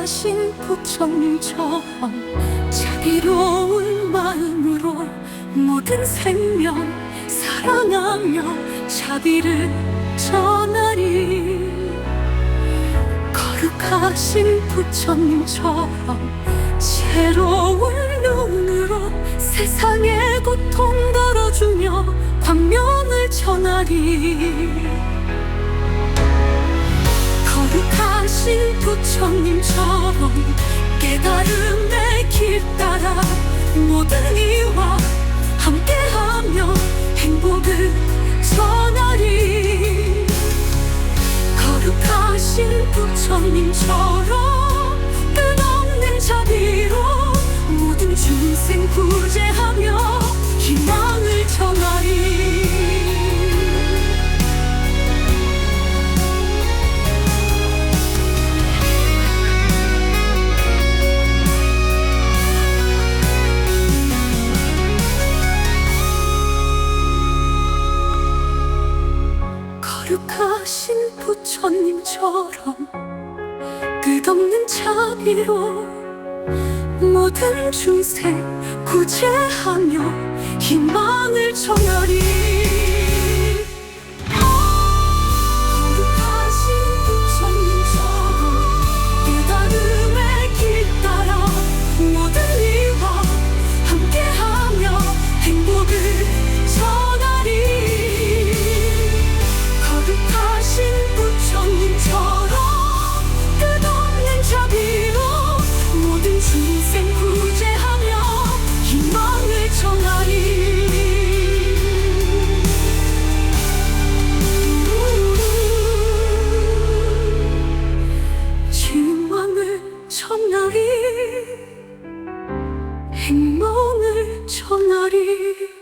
거룩하신 부처님처럼 자비로운 마음으로 모든 생명 사랑하며 자비를 전하리. 거룩하신 부처님처럼 새로운 눈으로 세상의 고통 덜어주며 광명을 전하리 하신 부처님처럼 깨달음의 길 따라 모든 이와 함께하며 행복을 전하리. 거룩하신 부처님처럼 거룩하신 부처님처럼 끝없는 자비로 모든 중생 구제하며 희망을 전하리 You.